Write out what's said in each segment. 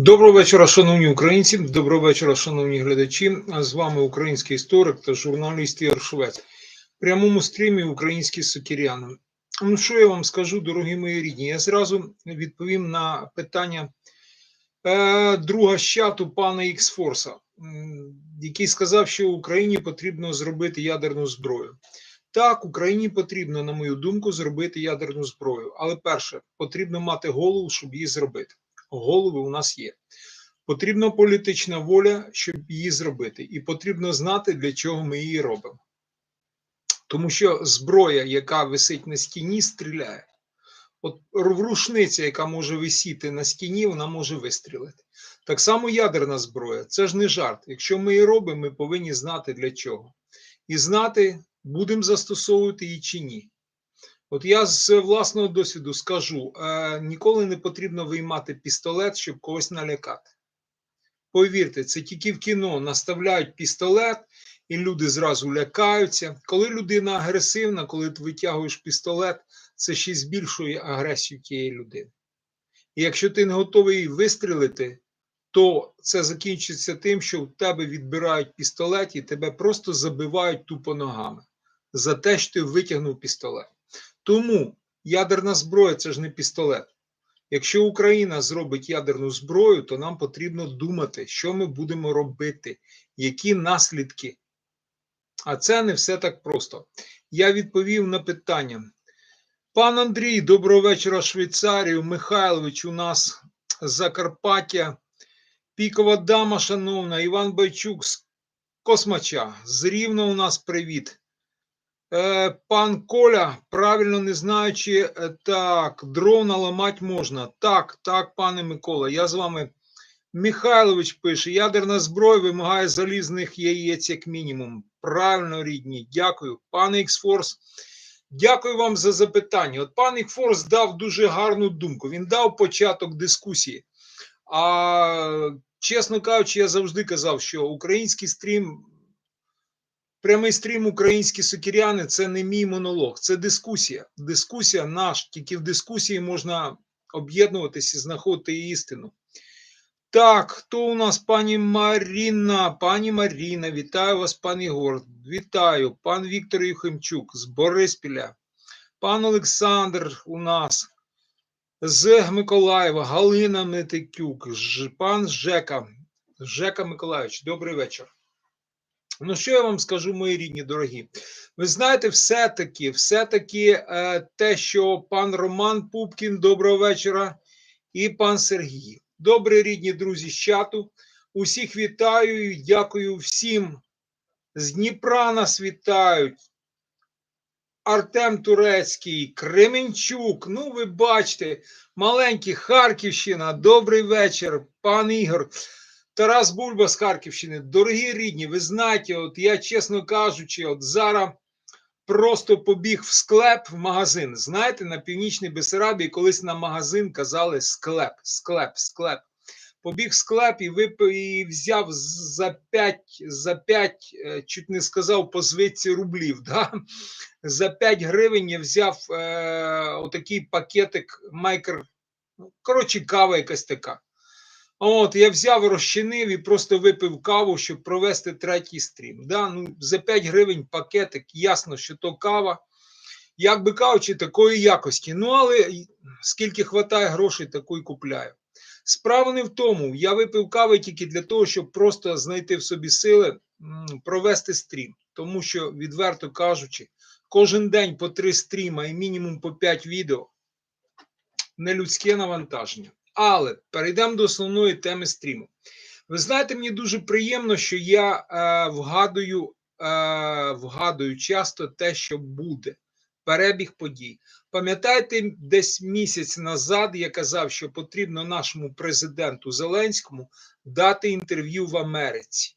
Доброго вечора, шановні українці. Доброго вечора, шановні глядачі. З вами український історик та журналіст Ігор Швець. В прямому стрімі українські сокіряни. Ну, що я вам скажу, дорогі мої рідні? Я зразу відповім на питання е, друга з пана Іксфорса, який сказав, що Україні потрібно зробити ядерну зброю. Так, Україні потрібно, на мою думку, зробити ядерну зброю. Але перше, потрібно мати голову, щоб її зробити голови у нас є. Потрібна політична воля, щоб її зробити, і потрібно знати, для чого ми її робимо. Тому що зброя, яка висить на стіні, стріляє. От рушниця, яка може висіти на стіні, вона може вистрілити. Так само ядерна зброя це ж не жарт. Якщо ми її робимо, ми повинні знати для чого. І знати, будемо застосовувати її чи ні. От я з власного досвіду скажу: е, ніколи не потрібно виймати пістолет, щоб когось налякати. Повірте, це тільки в кіно наставляють пістолет, і люди зразу лякаються. Коли людина агресивна, коли ти витягуєш пістолет, це ще збільшує агресію тієї людини. І якщо ти не готовий вистрілити, то це закінчиться тим, що в тебе відбирають пістолет і тебе просто забивають тупо ногами за те, що ти витягнув пістолет. Тому ядерна зброя це ж не пістолет. Якщо Україна зробить ядерну зброю, то нам потрібно думати, що ми будемо робити, які наслідки. А це не все так просто. Я відповів на питання. Пан Андрій, доброго вечора, Швейцарію. Михайлович, у нас Закарпаття, Пікова дама, шановна, Іван Байчук з Космача. З Рівно у нас привіт. Е, Пан Коля, правильно не знаючи, е, так, дрона ламати можна. Так, так, пане Микола, я з вами. Михайлович пише: ядерна зброя вимагає залізних яєць, як мінімум. Правильно, рідні, дякую. Пане Іксфорс, дякую вам за запитання. От пан Іксфорс дав дуже гарну думку. Він дав початок дискусії. А чесно кажучи, я завжди казав, що український стрім. Прямий стрім українські сокіряни це не мій монолог, це дискусія. Дискусія наш, тільки в дискусії можна об'єднуватися і знаходити істину. Так, хто у нас пані Маріна? Пані Маріна, вітаю вас, пан Ігор. Вітаю, пан Віктор Юхимчук з Бориспіля, пан Олександр у нас з Миколаєва, Галина Метикюк, пан Жека. Жека Миколаївич, добрий вечір. Ну, що я вам скажу, мої рідні дорогі? Ви знаєте, все-таки, все-таки е, те, що пан Роман Пупкін, доброго вечора, і пан Сергій. Добрі рідні друзі з чату. Усіх вітаю дякую всім. З Дніпра нас вітають. Артем Турецький, Кременчук. Ну, ви бачите, маленький Харківщина. Добрий вечір, пан Ігор. Тарас Бульба з Харківщини. Дорогі рідні, ви знаєте, от я чесно кажучи, от зараз просто побіг в склеп в магазин. Знаєте, на північній Бесарабії колись на магазин казали склеп, склеп, склеп. Побіг в склеп і випив і взяв за 5, за 5, чуть не сказав по звідці рублів. Да? За 5 гривень я взяв е, отакий пакетик майкр. Ну, коротше, кава якась така. От, я взяв, розчинив і просто випив каву, щоб провести третій стрім. Да? Ну, за 5 гривень пакетик, ясно, що то кава. Як би кажучи, такої якості. Ну, але скільки вистачає грошей, таку і купляю. Справа не в тому, я випив кави тільки для того, щоб просто знайти в собі сили провести стрім. Тому що, відверто кажучи, кожен день по три стріма і мінімум по 5 відео нелюдське навантаження. Але перейдемо до основної теми стріму. Ви знаєте, мені дуже приємно, що я е, вгадую, е, вгадую часто те, що буде. Перебіг подій. Пам'ятаєте, десь місяць назад я казав, що потрібно нашому президенту Зеленському дати інтерв'ю в Америці.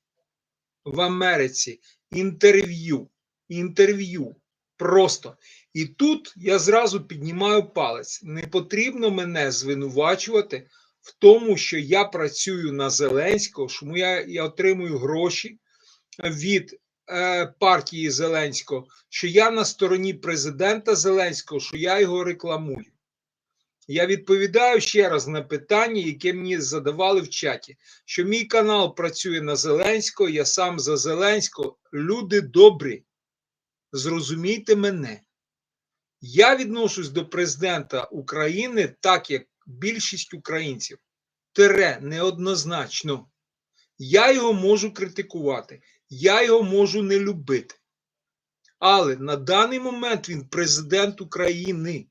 В Америці інтерв'ю. Інтерв'ю. Просто. І тут я зразу піднімаю палець. Не потрібно мене звинувачувати в тому, що я працюю на Зеленського, що я, я отримую гроші від е, партії Зеленського, що я на стороні президента Зеленського, що я його рекламую. Я відповідаю ще раз на питання, яке мені задавали в чаті, що мій канал працює на Зеленського, я сам за Зеленського. Люди добрі, зрозумійте мене. Я відношусь до президента України так, як більшість українців. Тере неоднозначно. Я його можу критикувати, я його можу не любити. Але на даний момент він президент України.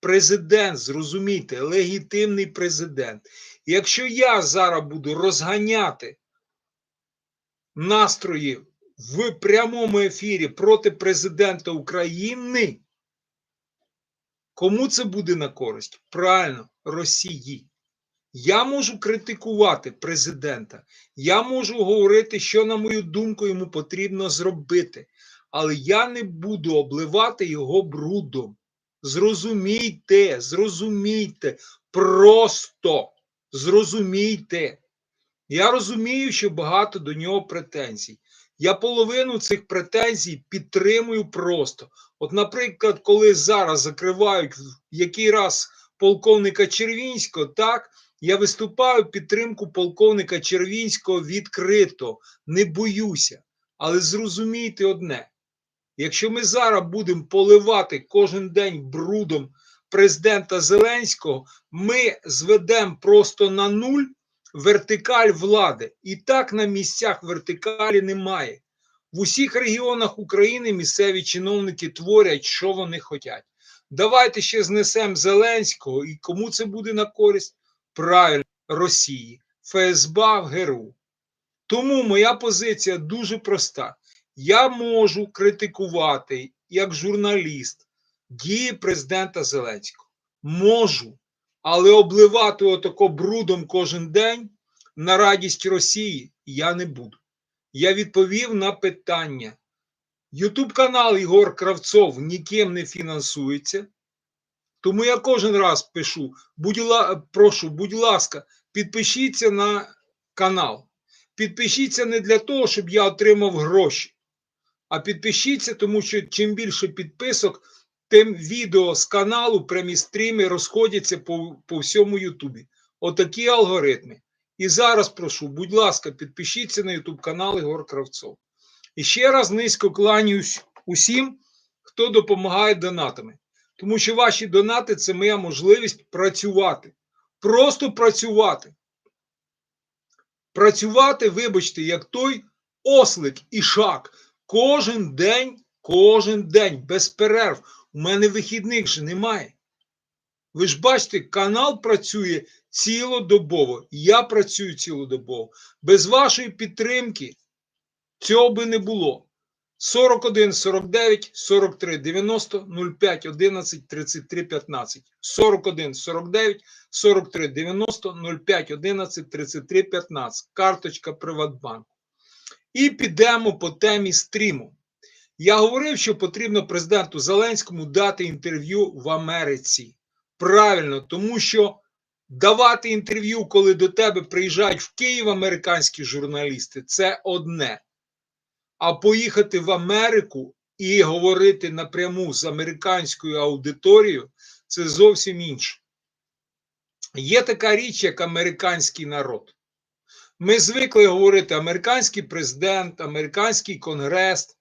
Президент, зрозумійте, легітимний президент. Якщо я зараз буду розганяти настрої в прямому ефірі проти президента України, кому це буде на користь? Правильно, Росії. Я можу критикувати президента, я можу говорити, що, на мою думку, йому потрібно зробити, але я не буду обливати його брудом. Зрозумійте, зрозумійте, просто зрозумійте. Я розумію, що багато до нього претензій. Я половину цих претензій підтримую просто. От, наприклад, коли зараз закривають який раз полковника Червінського, так, я виступаю підтримку полковника Червінського відкрито, не боюся. Але зрозумійте одне: якщо ми зараз будемо поливати кожен день брудом президента Зеленського, ми зведемо просто на нуль вертикаль влади. І так на місцях вертикалі немає. В усіх регіонах України місцеві чиновники творять, що вони хочуть. Давайте ще знесемо Зеленського, і кому це буде на користь? Правильно, Росії, ФСБ в ГРУ. Тому моя позиція дуже проста. Я можу критикувати як журналіст дії президента Зеленського. Можу, але обливати отако брудом кожен день на радість Росії я не буду. Я відповів на питання. Ютуб канал Ігор Кравцов ніким не фінансується. Тому я кожен раз пишу, будь ла, прошу, будь ласка, підпишіться на канал. Підпишіться не для того, щоб я отримав гроші, а підпишіться, тому що чим більше підписок, тим відео з каналу, прямі стріми розходяться по, по всьому Ютубі. Отакі алгоритми. І зараз прошу, будь ласка, підпишіться на Ютуб канал Ігор Кравцов. І ще раз низько кланяюсь усім, хто допомагає донатами. Тому що ваші донати це моя можливість працювати. Просто працювати. Працювати, вибачте, як той ослик і шак. Кожен день, кожен день, без перерв. У мене вихідних же немає. Ви ж бачите, канал працює цілодобово. Я працюю цілодобово. Без вашої підтримки цього би не було. 41 49 43 90 05 11 33 15 41 49 43 90 05 11 33 15 карточка Приватбанку. І підемо по темі стріму. Я говорив, що потрібно президенту Зеленському дати інтерв'ю в Америці. Правильно, тому що давати інтерв'ю, коли до тебе приїжджають в Київ американські журналісти, це одне. А поїхати в Америку і говорити напряму з американською аудиторією це зовсім інше. Є така річ, як американський народ. Ми звикли говорити американський президент, американський конгрес,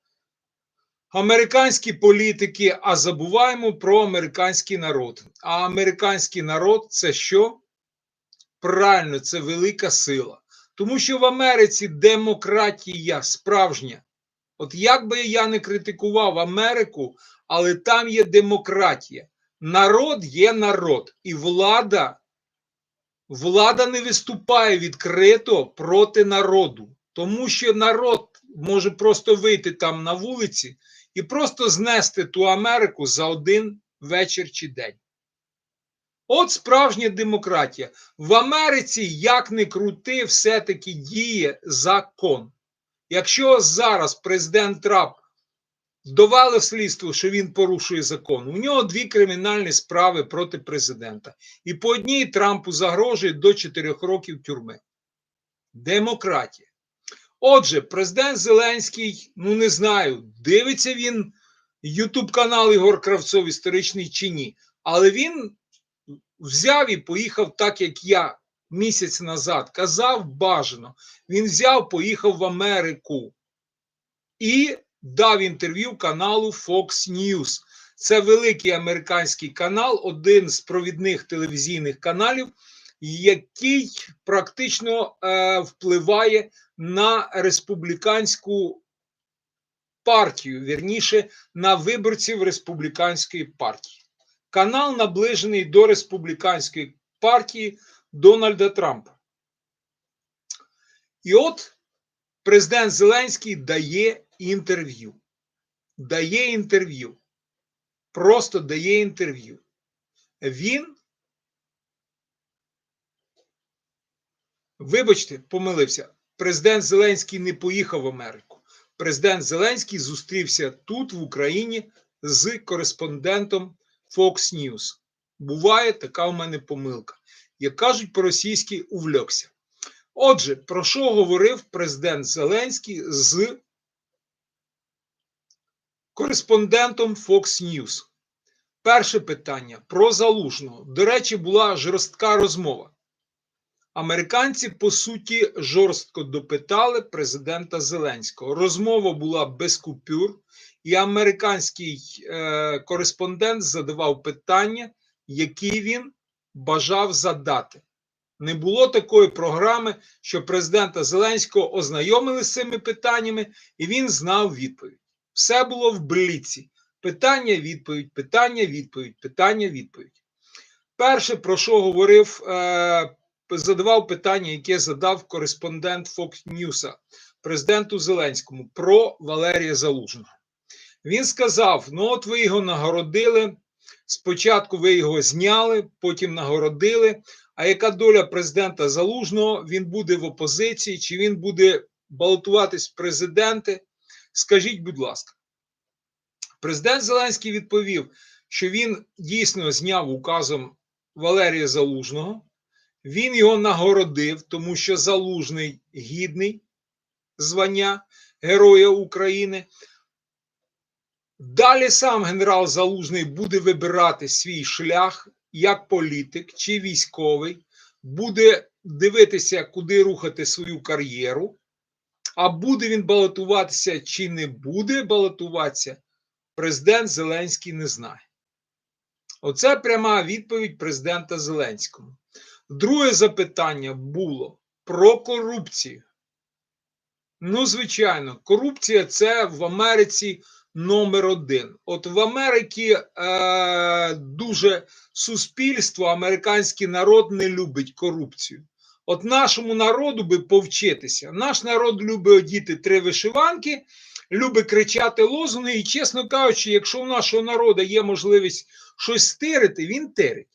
американські політики, а забуваємо про американський народ. А американський народ це що? Правильно, це велика сила. Тому що в Америці демократія справжня. От як би я не критикував Америку, але там є демократія. Народ є народ, і влада, влада не виступає відкрито проти народу, тому що народ може просто вийти там на вулиці і просто знести ту Америку за один вечір чи день. От справжня демократія. В Америці, як не крути, все-таки діє закон. Якщо зараз президент Трамп довели слідство, що він порушує закон, у нього дві кримінальні справи проти президента. І по одній Трампу загрожує до 4 років тюрми. Демократія. Отже, президент Зеленський, ну не знаю, дивиться він Ютуб канал Ігор Кравцов історичний чи ні, але він взяв і поїхав так, як я місяць назад казав, бажано. Він взяв, поїхав в Америку і дав інтерв'ю каналу Fox News. Це великий американський канал, один з провідних телевізійних каналів, який практично е, впливає на республіканську партію, вірніше на виборців республіканської партії. Канал наближений до республіканської партії Дональда Трампа. І от президент Зеленський дає інтерв'ю. Дає інтерв'ю. Просто дає інтерв'ю. Він, вибачте, помилився. Президент Зеленський не поїхав в Америку. Президент Зеленський зустрівся тут, в Україні, з кореспондентом Fox News. Буває така у мене помилка. Як кажуть по-російськи, увлекся. Отже, про що говорив президент Зеленський з кореспондентом Fox News? Перше питання про залужного. До речі, була жорстка розмова. Американці, по суті, жорстко допитали президента Зеленського. Розмова була без купюр, і американський е, кореспондент задавав питання, які він бажав задати. Не було такої програми, що президента Зеленського ознайомили з цими питаннями, і він знав відповідь. Все було в бліці. Питання, відповідь, питання, відповідь, питання, відповідь. Перше, про що говорив, е, задавав питання, яке задав кореспондент Fox News президенту Зеленському про Валерія Залужного. Він сказав: ну, от ви його нагородили. Спочатку ви його зняли, потім нагородили. А яка доля президента Залужного? Він буде в опозиції, чи він буде балотуватись в президенти? Скажіть, будь ласка, президент Зеленський відповів, що він дійсно зняв указом Валерія Залужного. Він його нагородив, тому що Залужний гідний звання Героя України. Далі сам генерал Залужний буде вибирати свій шлях як політик чи військовий, буде дивитися, куди рухати свою кар'єру. А буде він балотуватися чи не буде балотуватися, президент Зеленський не знає. Оце пряма відповідь президента Зеленського. Друге запитання було про корупцію. Ну, звичайно, корупція це в Америці номер один. От в Америці е, дуже суспільство, американський народ не любить корупцію. От нашому народу би повчитися. Наш народ любить одіти три вишиванки, любить кричати лозунги. І, чесно кажучи, якщо у нашого народу є можливість щось стирити, він тирить.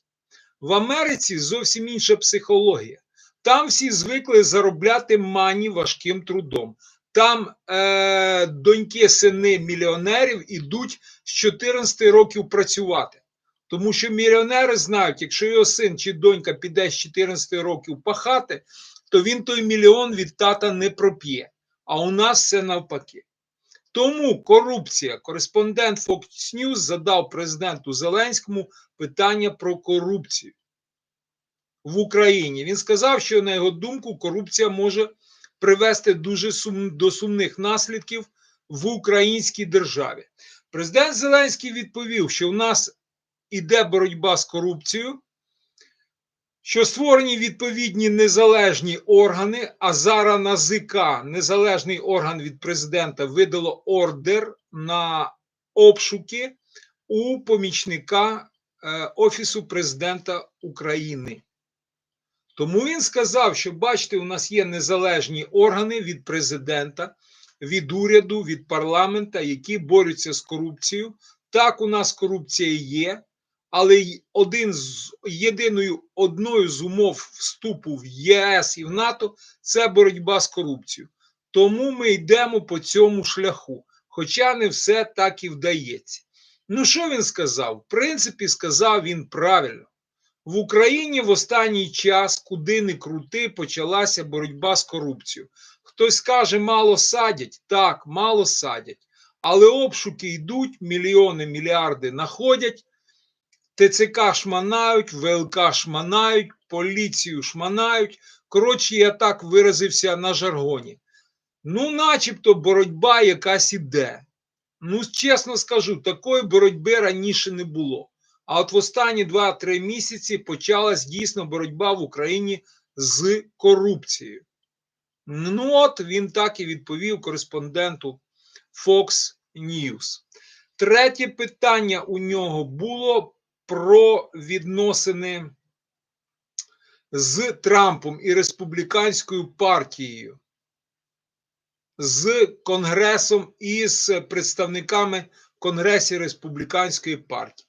В Америці зовсім інша психологія. Там всі звикли заробляти мані важким трудом. Там е, доньки, сини мільйонерів ідуть з 14 років працювати. Тому що мільйонери знають, якщо його син чи донька піде з 14 років пахати, то він той мільйон від тата не проп'є. А у нас все навпаки. Тому корупція. Кореспондент Fox News задав президенту Зеленському питання про корупцію в Україні. Він сказав, що, на його думку, корупція може привести дуже сум, до сумних наслідків в українській державі. Президент Зеленський відповів, що в нас іде боротьба з корупцією, що створені відповідні незалежні органи, а зараз НАЗК, незалежний орган від президента, видало ордер на обшуки у помічника е, Офісу президента України. Тому він сказав, що бачите, у нас є незалежні органи від президента, від уряду, від парламента, які борються з корупцією. Так, у нас корупція є, але один з єдиною одною з умов вступу в ЄС і в НАТО це боротьба з корупцією. Тому ми йдемо по цьому шляху, хоча не все так і вдається. Ну, що він сказав? В принципі, сказав він правильно. В Україні в останній час, куди не крути, почалася боротьба з корупцією. Хтось скаже, мало садять. Так, мало садять. Але обшуки йдуть, мільйони, мільярди находять. ТЦК шманають, ВЛК шманають, поліцію шманають. Коротше, я так виразився на жаргоні. Ну, начебто, боротьба якась іде. Ну, чесно скажу, такої боротьби раніше не було. А от в останні 2-3 місяці почалась дійсно боротьба в Україні з корупцією. Ну, от він так і відповів кореспонденту Fox News. Третє питання у нього було про відносини з Трампом і республіканською партією, з Конгресом і з представниками Конгресі Республіканської партії.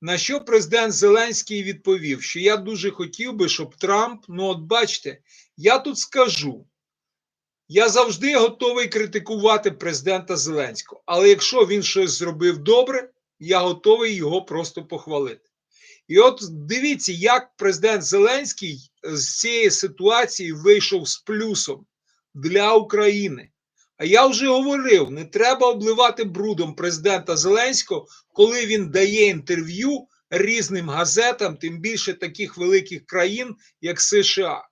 На що президент Зеленський відповів, що я дуже хотів би, щоб Трамп, ну от бачите, я тут скажу, я завжди готовий критикувати президента Зеленського, але якщо він щось зробив добре, я готовий його просто похвалити. І от дивіться, як президент Зеленський з цієї ситуації вийшов з плюсом для України. А я вже говорив: не треба обливати брудом президента Зеленського, коли він дає інтерв'ю різним газетам, тим більше таких великих країн, як США.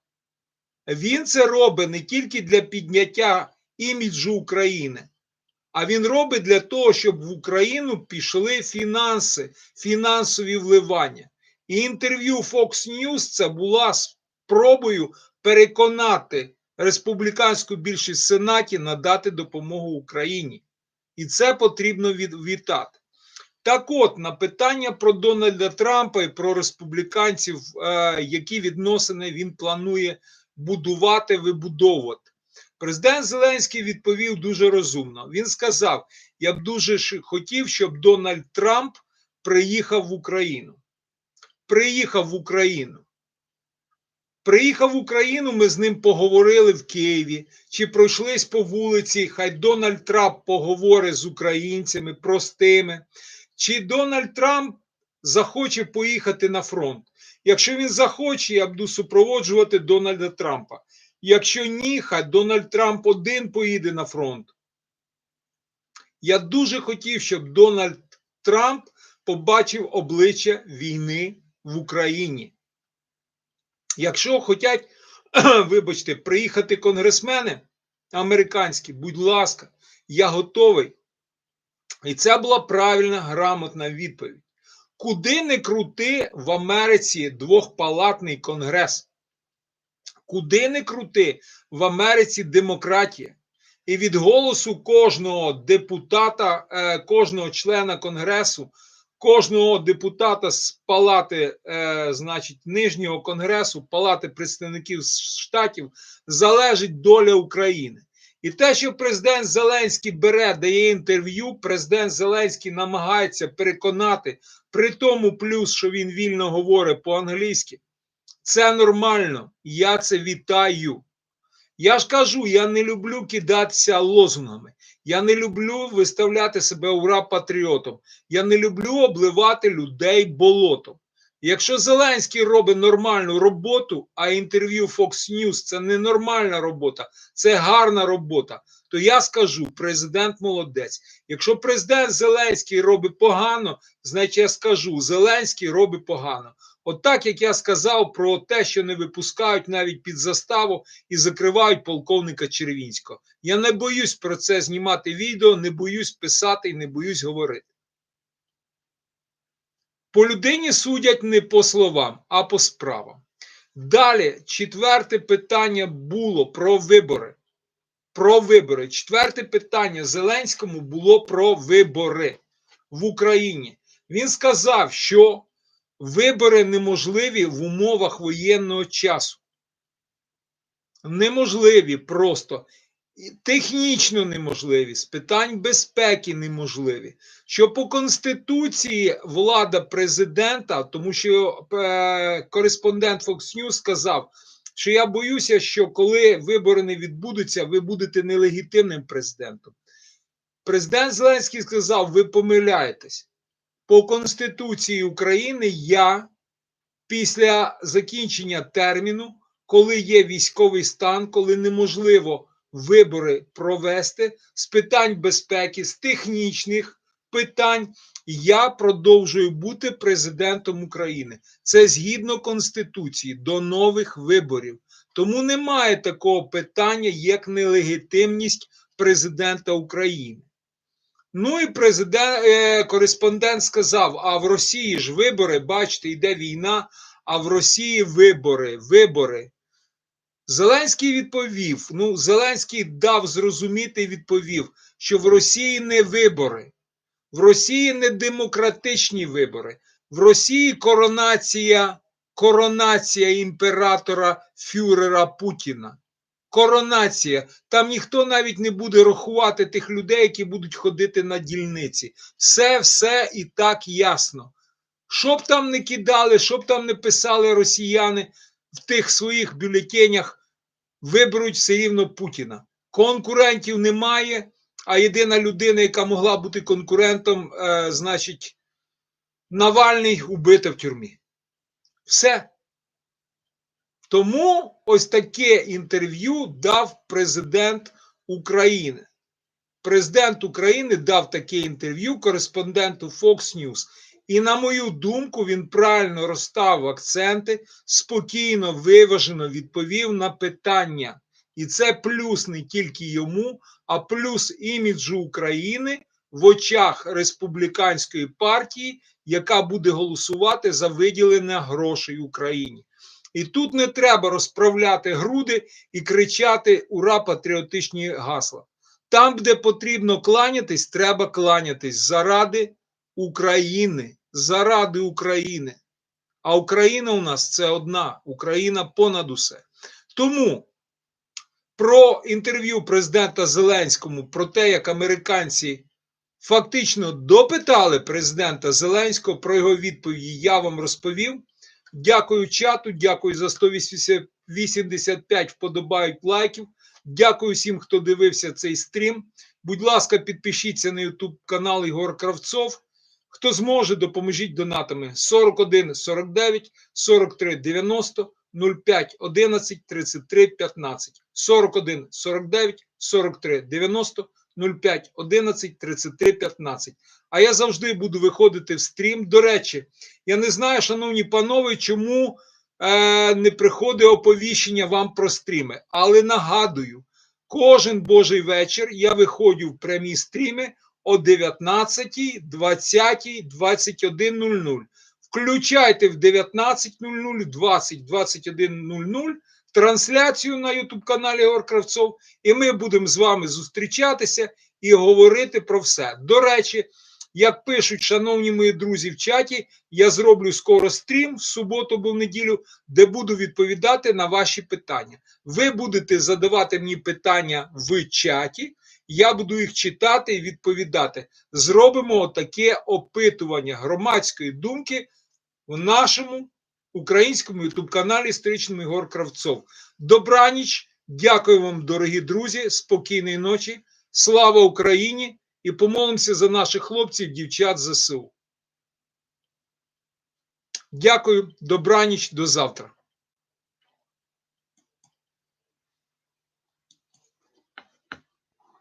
Він це робить не тільки для підняття іміджу України, а він робить для того, щоб в Україну пішли фінанси, фінансові вливання. І інтерв'ю Fox News це була спробою переконати республіканську більшість в Сенаті надати допомогу Україні. І це потрібно вітати. Так от, на питання про Дональда Трампа і про республіканців, е, які відносини він планує будувати, вибудовувати. Президент Зеленський відповів дуже розумно. Він сказав: Я б дуже хотів, щоб Дональд Трамп приїхав в Україну. Приїхав в Україну. Приїхав в Україну, ми з ним поговорили в Києві, чи пройшлись по вулиці, хай Дональд Трамп поговорить з українцями простими, чи Дональд Трамп захоче поїхати на фронт. Якщо він захоче, я буду супроводжувати Дональда Трампа. Якщо ні, хай Дональд Трамп один поїде на фронт. Я дуже хотів, щоб Дональд Трамп побачив обличчя війни в Україні. Якщо хочуть, вибачте, приїхати конгресмени американські, будь ласка, я готовий. І це була правильна грамотна відповідь. Куди не крути в Америці двохпалатний конгрес? Куди не крути в Америці демократія? І від голосу кожного депутата, е, кожного члена конгресу, кожного депутата з палати, е, значить, нижнього конгресу, палати представників штатів, залежить доля України. І те, що президент Зеленський бере, дає інтерв'ю, президент Зеленський намагається переконати, при тому плюс, що він вільно говорить по-англійськи, це нормально. Я це вітаю. Я ж кажу, я не люблю кидатися лозунгами. Я не люблю виставляти себе ура патріотом. Я не люблю обливати людей болотом. Якщо Зеленський робить нормальну роботу, а інтерв'ю Fox News це не нормальна робота, це гарна робота, то я скажу: президент молодець. Якщо президент Зеленський робить погано, значить я скажу: Зеленський робить погано. От як я сказав про те, що не випускають навіть під заставу і закривають полковника Червінського. Я не боюсь про це знімати відео, не боюсь писати і не боюсь говорити. По людині судять не по словам, а по справам. Далі, четверте питання було про вибори. Про вибори. Четверте питання Зеленському було про вибори в Україні. Він сказав, що вибори неможливі в умовах воєнного часу. Неможливі просто технічно неможливі, з питань безпеки неможливі. Що по Конституції влада президента, тому що е, кореспондент Fox News сказав, що я боюся, що коли вибори не відбудуться, ви будете нелегітимним президентом. Президент Зеленський сказав: ви помиляєтесь. По Конституції України я після закінчення терміну, коли є військовий стан, коли неможливо вибори провести з питань безпеки, з технічних питань, я продовжую бути президентом України. Це згідно Конституції до нових виборів. Тому немає такого питання, як нелегітимність президента України. Ну і президент, е, кореспондент сказав: а в Росії ж вибори, бачите, йде війна, а в Росії вибори, вибори. Зеленський відповів: ну, Зеленський дав зрозуміти і відповів, що в Росії не вибори, в Росії не демократичні вибори, в Росії коронація, коронація імператора Фюрера Путіна. Коронація. Там ніхто навіть не буде рахувати тих людей, які будуть ходити на дільниці. Все, все і так ясно. Що б там не кидали, що б там не писали росіяни в тих своїх бюлетенях, виберуть все рівно Путіна. Конкурентів немає, а єдина людина, яка могла бути конкурентом, е, значить, Навальний убита в тюрмі. Все. Тому ось таке інтерв'ю дав президент України. Президент України дав таке інтерв'ю кореспонденту Fox News. І, на мою думку, він правильно розставив акценти, спокійно, виважено відповів на питання. І це плюс не тільки йому, а плюс іміджу України в очах республіканської партії, яка буде голосувати за виділення грошей Україні. І тут не треба розправляти груди і кричати ура патріотичні гасла. Там, де потрібно кланятись, треба кланятись заради України, заради України. А Україна у нас це одна, Україна понад усе. Тому про інтерв'ю президента Зеленському про те, як американці фактично допитали президента Зеленського про його відповіді, я вам розповів. Дякую чату, дякую за 185 вподобайок лайків. Дякую всім, хто дивився цей стрім. Будь ласка, підпишіться на YouTube канал Ігор Кравцов. Хто зможе, допоможіть донатами 41 49 43 90 05 11 33 15 41 49 43 90 05 11 33 15. А я завжди буду виходити в стрім. До речі, я не знаю, шановні панове, чому е, не приходить оповіщення вам про стріми. Але нагадую, кожен божий вечір я виходжу в прямі стріми о 19, 20, 21.00. Включайте в 19.00, 20, 21.00 трансляцію на YouTube каналі Ігор Кравцов, і ми будемо з вами зустрічатися і говорити про все. До речі, як пишуть, шановні мої друзі в чаті, я зроблю скоро стрім в суботу або в неділю, де буду відповідати на ваші питання. Ви будете задавати мені питання в чаті, я буду їх читати і відповідати. Зробимо таке опитування громадської думки в нашому українському ютуб-каналі Історичний Ігор Кравцов. Добраніч, дякую вам, дорогі друзі, спокійної ночі. Слава Україні! І помолимося за наших хлопців, дівчат ЗСУ. Дякую, добраніч, до завтра.